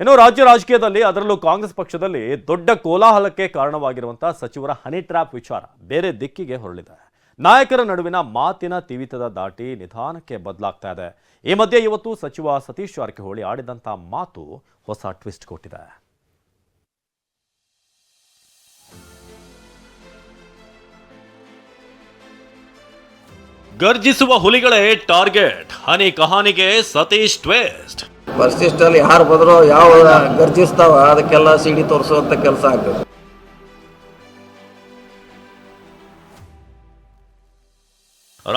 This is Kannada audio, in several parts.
ಇನ್ನು ರಾಜ್ಯ ರಾಜಕೀಯದಲ್ಲಿ ಅದರಲ್ಲೂ ಕಾಂಗ್ರೆಸ್ ಪಕ್ಷದಲ್ಲಿ ದೊಡ್ಡ ಕೋಲಾಹಲಕ್ಕೆ ಕಾರಣವಾಗಿರುವಂತಹ ಸಚಿವರ ಹನಿ ಟ್ರ್ಯಾಪ್ ವಿಚಾರ ಬೇರೆ ದಿಕ್ಕಿಗೆ ಹೊರಳಿದೆ. ನಾಯಕರ ನಡುವಿನ ಮಾತಿನ ತಿವಿತದ ದಾಟಿ ನಿಧಾನಕ್ಕೆ ಬದಲಾಗ್ತಾ ಇದೆ. ಈ ಮಧ್ಯೆ ಇವತ್ತು ಸಚಿವ ಸತೀಶ್ ಜಾರಕಿಹೊಳಿ ಆಡಿದಂಥ ಮಾತು ಹೊಸ ಟ್ವಿಸ್ಟ್ ಕೊಟ್ಟಿದೆ. ಗರ್ಜಿಸುವ ಹುಲಿಗಳೇ ಟಾರ್ಗೆಟ್. ಹನಿ ಕಹಾನಿಗೆ ಸತೀಶ್ ಟ್ವಿಸ್ಟ್ ಪರಿಶಿಷ್ಟಲ್ಲಿ ಯಾರು ಬದರೋ ಯಾವ ಗರ್ಜಿಸ್ತಾವ ಅದಕ್ಕೆಲ್ಲ ಸಿಡಿ ತೋರಿಸುವಂಥ ಕೆಲಸ ಆಗ್ತದೆ.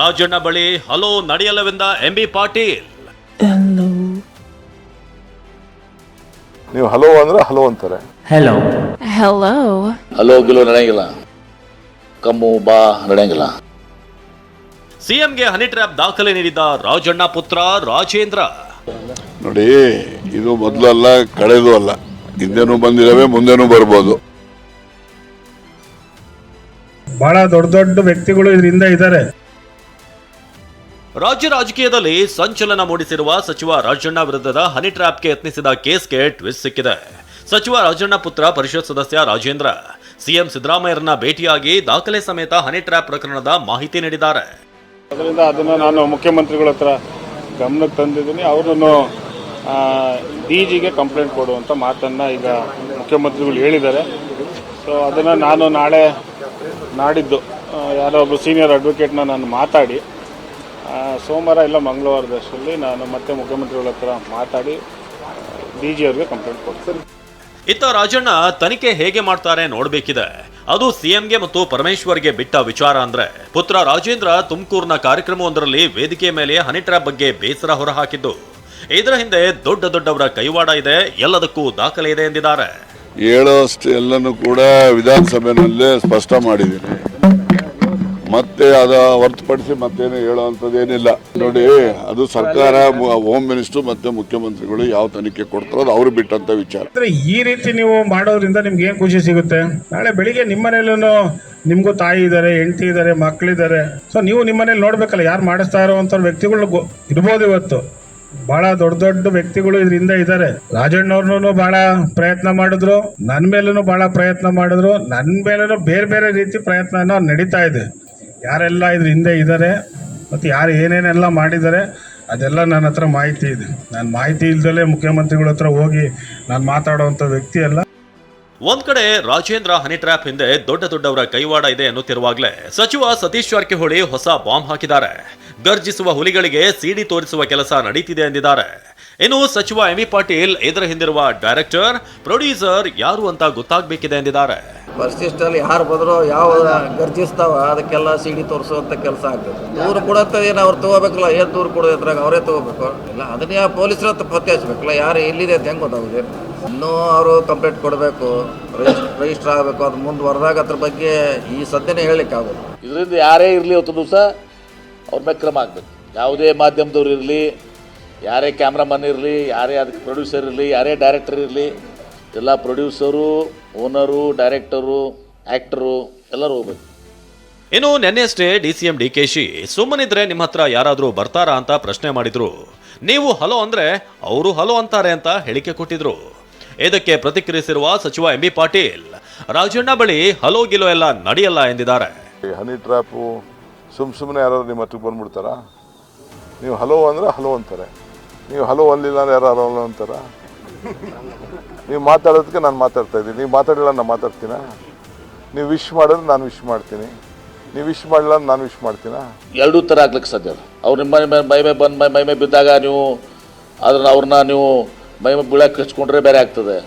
ರಾಜಣ್ಣ ಬಳಿ ಹಲೋ ನಡೆಯಲ್ಲವೆಂದ ಎಂ ಬಿ ಪಾಟೀಲ್. ನೀವು ಹಲೋ ಅಂದ್ರೆ ಹಲೋ ಅಂತಾರೆ. ಹಲೋ ಹಲೋ ಗಿಲೋ ನಡೆಯಂಗಿಲ್ಲ. ಕಮ್ಮು ಬಾ ನಡೆಯಂಗಿಲ್ಲ. ಸಿಎಂಗೆ ಹನಿ ಟ್ರ್ಯಾಪ್ ದಾಖಲೆ ನೀಡಿದ ರಾಜಣ್ಣ ಪುತ್ರ ರಾಜೇಂದ್ರ. ನೋಡಿ ಇದು ಮೊದಲಲ್ಲ ಕಳೆದು ಅಲ್ಲ. ಹಿಂದೆನೂ ಬಂದಿದ್ದಾವೆ ಮುಂದೆನೂ ಬರ್ಬೋದು. ಬಹಳ ದೊಡ್ಡ ದೊಡ್ಡ ವ್ಯಕ್ತಿಗಳು ಇದರಿಂದ ಇದ್ದಾರೆ. ರಾಜ್ಯ ರಾಜಕೀಯದಲ್ಲಿ ಸಂಚಲನ ಮೂಡಿಸಿರುವ ಸಚಿವ ರಾಜಣ್ಣ ವಿರುದ್ಧದ ಹನಿ ಟ್ರ್ಯಾಪ್ಗೆ ಯತ್ನಿಸಿದ ಕೇಸ್ಗೆ ಟ್ವಿಸ್ಟ್ ಸಿಕ್ಕಿದೆ. ಸಚಿವ ರಾಜಣ್ಣ ಪುತ್ರ ಪರಿಷತ್ ಸದಸ್ಯ ರಾಜೇಂದ್ರ ಸಿಎಂ ಸಿದ್ದರಾಮಯ್ಯರನ್ನ ಭೇಟಿಯಾಗಿ ದಾಖಲೆ ಸಮೇತ ಹನಿ ಟ್ರ್ಯಾಪ್ ಪ್ರಕರಣದ ಮಾಹಿತಿ ನೀಡಿದ್ದಾರೆ. ಅದರಿಂದ ಅದನ್ನು ನಾನು ಮುಖ್ಯಮಂತ್ರಿಗಳ ಹತ್ರ ಗಮನಕ್ಕೆ ತಂದಿದ್ದೀನಿ. ಅವರನ್ನು ಡಿ ಜಿಗೆ ಕಂಪ್ಲೇಂಟ್ ಕೊಡುವಂಥ ಮಾತನ್ನು ಈಗ ಮುಖ್ಯಮಂತ್ರಿಗಳು ಹೇಳಿದ್ದಾರೆ. ಸೊ ಅದನ್ನು ನಾನು ನಾಳೆ ನಾಡಿದ್ದು ಯಾರೋ ಒಬ್ಬರು ಸೀನಿಯರ್ ಅಡ್ವೊಕೇಟ್ನ ನಾನು ಮಾತಾಡಿ ಸೋಮವಾರ ಇಲ್ಲ ಮಂಗಳವಾರದಷ್ಟರಲ್ಲಿ ನಾನು ಮತ್ತೆ ಮುಖ್ಯಮಂತ್ರಿಗಳ ಹತ್ರ ಮಾತಾಡಿ ಡಿ ಜಿ ಅವ್ರಿಗೆ ಕಂಪ್ಲೇಂಟ್ ಕೊಡ್ತೀನಿ. ಇತ್ತ ರಾಜಣ್ಣ ತನಿಖೆ ಹೇಗೆ ಮಾಡ್ತಾರೆ ನೋಡಬೇಕಿದೆ. ಅದು ಸಿಎಂಗೆ ಮತ್ತು ಪರಮೇಶ್ವರ್ಗೆ ಬಿಟ್ಟ ವಿಚಾರ ಅಂದ್ರೆ, ಪುತ್ರ ರಾಜೇಂದ್ರ ತುಮಕೂರಿನ ಕಾರ್ಯಕ್ರಮವೊಂದರಲ್ಲಿ ವೇದಿಕೆ ಮೇಲೆ ಹನಿ ಬಗ್ಗೆ ಬೇಸರ ಹೊರಹಾಕಿದ್ದು. ಇದರ ಹಿಂದೆ ದೊಡ್ಡ ದೊಡ್ಡವರ ಕೈವಾಡ ಇದೆ ಎಲ್ಲದಕ್ಕೂ ದಾಖಲೆ ಇದೆ ಎಂದಿದ್ದಾರೆ. ಹೇಳೋಷ್ಟು ಎಲ್ಲನೂ ಕೂಡ ವಿಧಾನಸಭೆಯಲ್ಲೇ ಸ್ಪಷ್ಟ ಮಾಡಿದ್ದೀನಿ. ಮತ್ತೆ ಅದ ಹೊರತುಪಡಿಸಿ ಮತ್ತೇನು ಹೇಳುವಂಥದ್ದೇನಿಲ್ಲ. ನೋಡಿ ಅದು ಸರ್ಕಾರ ಹೋಮ್ ಮಿನಿಸ್ಟರ್ ಮತ್ತೆ ಮುಖ್ಯಮಂತ್ರಿಗಳು ಯಾವ ತನಿಖೆ ಕೊಡ್ತಾರೋ ಅದು ಅವ್ರು ಬಿಟ್ಟಂತ ವಿಚಾರ. ಅಂದ್ರೆ ಈ ರೀತಿ ನೀವು ಮಾಡೋದ್ರಿಂದ ನಿಮ್ಗೆ ಏನ್ ಖುಷಿ ಸಿಗುತ್ತೆ? ನಾಳೆ ಬೆಳಿಗ್ಗೆ ನಿಮ್ಮ ಮನೇಲೂ ನಿಮ್ಗೂ ತಾಯಿ ಇದ್ದಾರೆ ಹೆಂಡತಿ ಇದ್ದಾರೆ ಮಕ್ಕಳಿದ್ದಾರೆ ಸೊ ನೀವು ನಿಮ್ಮ ಮನೇಲಿ ನೋಡ್ಬೇಕಲ್ಲ ಯಾರು ಮಾಡಿಸ್ತಾ ಇರೋವಂಥ ವ್ಯಕ್ತಿಗಳು ಗೊ- ಇರ್ಬೋದು ಇವತ್ತು. ಬಹಳ ದೊಡ್ಡ ದೊಡ್ಡ ವ್ಯಕ್ತಿಗಳು ಇದರಿಂದ ಇದ್ದಾರೆ. ರಾಜಣ್ಣವ್ರನು ಬಹಳ ಪ್ರಯತ್ನ ಮಾಡಿದ್ರು. ನನ್ನ ಮೇಲೂ ಬಹಳ ಪ್ರಯತ್ನ ಮಾಡಿದ್ರು. ನನ್ನ ಮೇಲೂ ಬೇರೆ ಬೇರೆ ರೀತಿ ಪ್ರಯತ್ನ ನಡೀತಾ ಇದೆ. ಯಾರೆಲ್ಲ ಇದ್ರ ಹಿಂದೆ ಇದ್ದಾರೆ ಮತ್ತು ಯಾರು ಏನೇನೆಲ್ಲ ಮಾಡಿದ್ದಾರೆ, ಅದೆಲ್ಲ ನನ್ನ ಹತ್ರ ಮಾಹಿತಿ ಇದೆ. ನಾನು ಮಾಹಿತಿ ಇಲ್ದಲೇ ಮುಖ್ಯಮಂತ್ರಿಗಳ ಹತ್ರ ಹೋಗಿ ನಾನು ಮಾತಾಡುವಂಥ ವ್ಯಕ್ತಿ ಅಲ್ಲ. ಒಂದ್ ಕಡೆ ರಾಜೇಂದ್ರ ಹನಿ ಟ್ರ್ಯಾಪ್ ಹಿಂದೆ ದೊಡ್ಡ ದೊಡ್ಡವರ ಕೈವಾಡ ಇದೆ ಎನ್ನುತ್ತಿರುವಾಗಲೇ ಸಚಿವ ಸತೀಶ್ ಜಾರಕಿಹೊಳಿ ಹೊಸ ಬಾಂಬ್ ಹಾಕಿದ್ದಾರೆ. ಗರ್ಜಿಸುವ ಹುಲಿಗಳಿಗೆ ಸಿಡಿ ತೋರಿಸುವ ಕೆಲಸ ನಡೀತಿದೆ ಎಂದಿದ್ದಾರೆ. ಇನ್ನು ಸಚಿವ ಎಂ ಪಾಟೀಲ್ ಇದರ ಹಿಂದಿರುವ ಡೈರೆಕ್ಟರ್, ಪ್ರೊಡ್ಯೂಸರ್ ಯಾರು ಅಂತ ಗೊತ್ತಾಗಬೇಕಿದೆ ಎಂದಿದ್ದಾರೆ. ಪರಿಶಿಷ್ಟಲ್ಲಿ ಯಾರು ಬಂದ್ರು ಯಾವ ಗರ್ಜಿಸ್ತಾವ, ಅದಕ್ಕೆಲ್ಲ ಸಿಡಿ ತೋರಿಸುವಂತ ಕೆಲಸ ಆಗ್ತದೆ. ದೂರು ಕೊಡತ್ತ ಏನು ಅವ್ರು ತಗೋಬೇಕಲ್ಲ, ಏನು ದೂರು ಕೊಡೋದ್ರಾಗ ಅವರೇ ತಗೋಬೇಕು? ಇಲ್ಲ, ಅದನ್ನ ಪೊಲೀಸರ ಪತ್ತೆ ಹಚ್ಬೇಕಲ್ಲ, ಯಾರು ಎಲ್ಲಿದೆ ಅಂತ ಹೆಂಗೆ ಗೊತ್ತಾಗುತ್ತೆ? ಇನ್ನೂ ಅವರು ಕಂಪ್ಲೇಂಟ್ ಕೊಡಬೇಕು ರಿಜಿಸ್ಟರ್ ಆಗಬೇಕು ಅದು ಮುಂದುವರೆದಾಗ ಅದ್ರ ಬಗ್ಗೆ ಈ ಸದ್ಯನೇ ಹೇಳಲಿಕ್ಕೆ ಆಗೋದು ಇದರಿಂದ ಯಾರೇ ಇರಲಿ ಅವತ್ತು ದಿವಸ ಅವ್ರ ಮೇಲೆ ಕ್ರಮ ಆಗಬೇಕು. ಯಾವುದೇ ಮಾಧ್ಯಮದವ್ರು ಇರಲಿ ಯಾರೇ ಕ್ಯಾಮ್ರಾಮನ್ ಇರಲಿ ಯಾರೇ ಅದಕ್ಕೆ ಪ್ರೊಡ್ಯೂಸರ್ ಇರಲಿ ಯಾರೇ ಡೈರೆಕ್ಟರ್ ಇರಲಿ ಎಲ್ಲ ಪ್ರೊಡ್ಯೂಸರು ಓನರು ಡೈರೆಕ್ಟರು ಆ್ಯಕ್ಟರು ಎಲ್ಲರೂ ಹೋಗ್ಬೇಕು. ಇನ್ನು ಡಿ ಕೆ ಶಿ ಸುಮ್ಮನಿದ್ರೆ ನಿಮ್ಮ ಹತ್ರ ಯಾರಾದರೂ ಬರ್ತಾರಾ ಅಂತ ಪ್ರಶ್ನೆ ಮಾಡಿದ್ರು. ನೀವು ಹಲೋ ಅಂದರೆ ಅವರು ಹಲೋ ಅಂತಾರೆ ಅಂತ ಹೇಳಿಕೆ ಕೊಟ್ಟಿದ್ರು. ಇದಕ್ಕೆ ಪ್ರತಿಕ್ರಿಯಿಸಿರುವ ಸಚಿವ ಎಂ ಬಿ ಪಾಟೀಲ್ ರಾಜಣ್ಣ ಬಳಿ ಹಲೋ ಗಿಲೋ ಎಲ್ಲ ನಡೆಯಲ್ಲ ಎಂದಿದ್ದಾರೆ. ಈ ಹನಿ ಟ್ರ್ಯಾಪು ಸುಮ್ ಸುಮ್ಮನೆ ಯಾರು ನಿಮ್ಮ ಹತ್ರಕ್ಕೆ ಬಂದ್ಬಿಡ್ತಾರಾ? ನೀವು ಹಲೋ ಅಂದ್ರೆ ಹಲೋ ಅಂತಾರೆ. ನೀವು ಹಲೋ ಅಲ್ಲಿಲ್ಲ ಅಂದ್ರೆ ಯಾರು ಹಲೋ ಅಂತಾರ? ನೀವು ಮಾತಾಡೋದಕ್ಕೆ ನಾನು ಮಾತಾಡ್ತಾ ಇದ್ದೀನಿ. ನೀವು ಮಾತಾಡಿಲ್ಲ ನಾನು ಮಾತಾಡ್ತೀನ? ನೀವು ವಿಶ್ ಮಾಡಿದ್ರೆ ನಾನು ವಿಶ್ ಮಾಡ್ತೀನಿ. ನೀವು ವಿಶ್ ಮಾಡಿಲ್ಲ ಅಂದ್ರೆ ನಾನು ವಿಶ್ ಮಾಡ್ತೀನ? ಎರಡೂ ಥರ ಆಗ್ಲಿಕ್ಕೆ ಸಾಧ್ಯ ಅವ್ರು ನಿಮ್ಮ ಮೈ ಮೈ ಮೈ ಬಂದು ಮೈ ಮೈ ಮೈ ಬಿದ್ದಾಗ ನೀವು ಅದನ್ನ ಅವ್ರನ್ನ ನೀವು ಮೈ ಬೀಳಕ್ಕೆ ಹಚ್ಕೊಂಡ್ರೆ ಬೇರೆ ಆಗ್ತದೆ.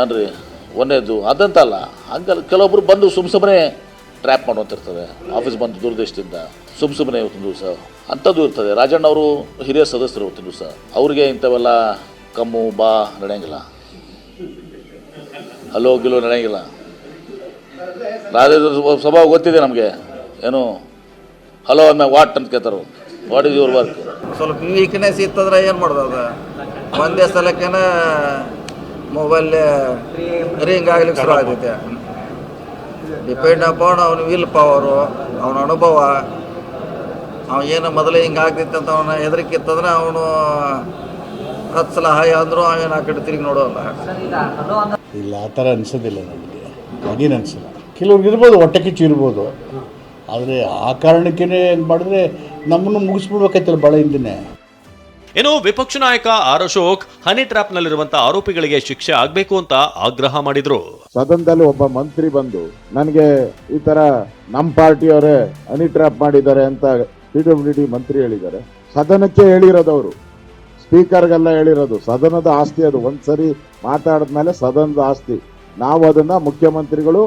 ಅನ್ರಿ ಒಂದೇದು. ಅದಂತಲ್ಲ. ಹಂಗಲ್ಲ. ಕೆಲವೊಬ್ರು ಬಂದು ಸುಮ್ ಸುಮ್ಮನೆ ಟ್ರ್ಯಾಪ್ ಮಾಡುವಂತಿರ್ತದೆ. ಆಫೀಸ್ ಬಂದು ದೂರದೇಶದಿಂದ. ಸುಮ್ ಸುಮ್ಮನೆ ಇವತ್ತಿನ ದಿವಸ. ಅಂಥದ್ದು ಇರ್ತದೆ. ರಾಜಣ್ಣ ಅವರು ಹಿರಿಯ ಸದಸ್ಯರು ಇವತ್ತಿನ ದಿವಸ. ಅವ್ರಿಗೆ ಇಂಥವೆಲ್ಲ ಕಮ್ಮು, ಬಾ ನಡೆಯಂಗಿಲ್ಲ. ಹಲೋ, ಗಿಲೋ ನಡೆಯಂಗಿಲ್ಲ. ರಾಜೇಂದ್ರ ಸ್ವಭಾವ ಗೊತ್ತಿದೆ ನಮಗೆ. ಏನು? ಹಲೋ ಅಮ್ಮ ವಾಟ್ ಅಂತ ಕೇಳ್ತಾರೆ ವಾಟ್ ಇಸ್ ಯುವರ್ ವರ್ಕ್ ಸ್ವಲ್ಪ ವೀಕ್ನೆಸ್ ಇತ್ತಂದ್ರೆ ಏನು ಮಾಡೋದು ಒಂದೇ ಸಲಕ್ಕೇನ ಮೊಬೈಲ್ ರಿಂಗ್ ಆಗ್ಲಿಕ್ಕೆ ಶುರು ಆಗ್ತೈತೆ ಡಿಪೆಂಡ್ ಅಪಾನ್ ಅವನ ವಿಲ್ ಪವರು ಅವನ ಅನುಭವ. ಅವ ಏನು ಮೊದಲೇ ಹಿಂಗೆ ಆಗ್ತಿತ್ತು ಅಂತ ಅವನ ಹೆದರಿಕೆ ಇತ್ತಂದ್ರೆ ಅವನು ಹತ್ತು ಸಲ ಹಾಯ್ ಅಂದರೂ ಅವೇನು ಆ ಕಡೆ ತಿರುಗಿ ನೋಡೋಲ್ಲ. ಇಲ್ಲ, ಆ ಥರ ಅನಿಸೋದಿಲ್ಲ ನನಗೆ. ಹಾಗೇನು ಅನಿಸಿಲ್ಲ. ಕೆಲವ್ರಿಗೆ ಇರ್ಬೋದು, ಹೊಟ್ಟೆ ಕಿಚ್ಚು ಇರ್ಬೋದು. ಆದರೆ ಆ ಕಾರಣಕ್ಕೇ ಮಾಡಿದ್ರೆ ನಮ್ಮನ್ನು ಮುಗಿಸ್ಬಿಡ್ಬೇಕಾಯ್ತಲ್ಲ ಭಾಳ ಇನ್ನು ವಿಪಕ್ಷ ನಾಯಕ ಆರ್ ಅಶೋಕ್ ಹನಿ ಟ್ರ್ಯಾಪ್ನಲ್ಲಿರುವಂತಹ ಆರೋಪಿಗಳಿಗೆ ಶಿಕ್ಷೆ ಆಗಬೇಕು ಅಂತ ಆಗ್ರಹ ಮಾಡಿದ್ರು. ಸದನದಲ್ಲಿ ಒಬ್ಬ ಮಂತ್ರಿ ಬಂದು ನನಗೆ ಈ ತರ ನಮ್ಮ ಪಾರ್ಟಿಯವರೇ ಹನಿ ಟ್ರ್ಯಾಪ್ ಮಾಡಿದ್ದಾರೆ ಅಂತ ಪಿ ಡಬ್ಲ್ಯೂ ಡಿ ಮಂತ್ರಿ ಹೇಳಿದ್ದಾರೆ. ಸದನಕ್ಕೆ ಹೇಳಿರೋದು ಅವರು. ಸ್ಪೀಕರ್ಗೆಲ್ಲ ಹೇಳಿರೋದು ಸದನದ ಆಸ್ತಿ ಅದು. ಒಂದ್ಸರಿ ಮಾತಾಡಿದ್ಮೇಲೆ ಸದನದ ಆಸ್ತಿ. ನಾವು ಅದನ್ನ ಮುಖ್ಯಮಂತ್ರಿಗಳು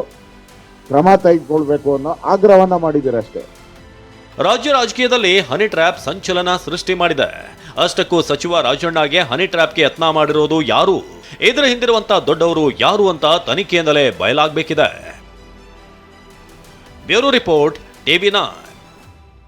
ಕ್ರಮ ತೆಗೆದುಕೊಳ್ಬೇಕು ಅನ್ನೋ ಆಗ್ರಹವನ್ನ ಮಾಡಿದ್ದೀರಿ ಅಷ್ಟೇ ರಾಜ್ಯ ರಾಜಕೀಯದಲ್ಲಿ ಹನಿ ಟ್ರ್ಯಾಪ್ ಸಂಚಲನ ಸೃಷ್ಟಿ ಮಾಡಿದೆ. ಅಷ್ಟಕ್ಕೂ ಸಚಿವ ರಾಜಣ್ಣಗೆ ಹನಿ ಟ್ರ್ಯಾಪ್ಗೆ ಯತ್ನ ಮಾಡಿರೋದು ಯಾರು? ಇದರ ಹಿಂದಿರುವಂತ ದೊಡ್ಡವರು ಯಾರು ಅಂತ ತನಿಖೆಯಿಂದಲೇ ಬಯಲಾಗಬೇಕಿದೆ. Bureau report, TV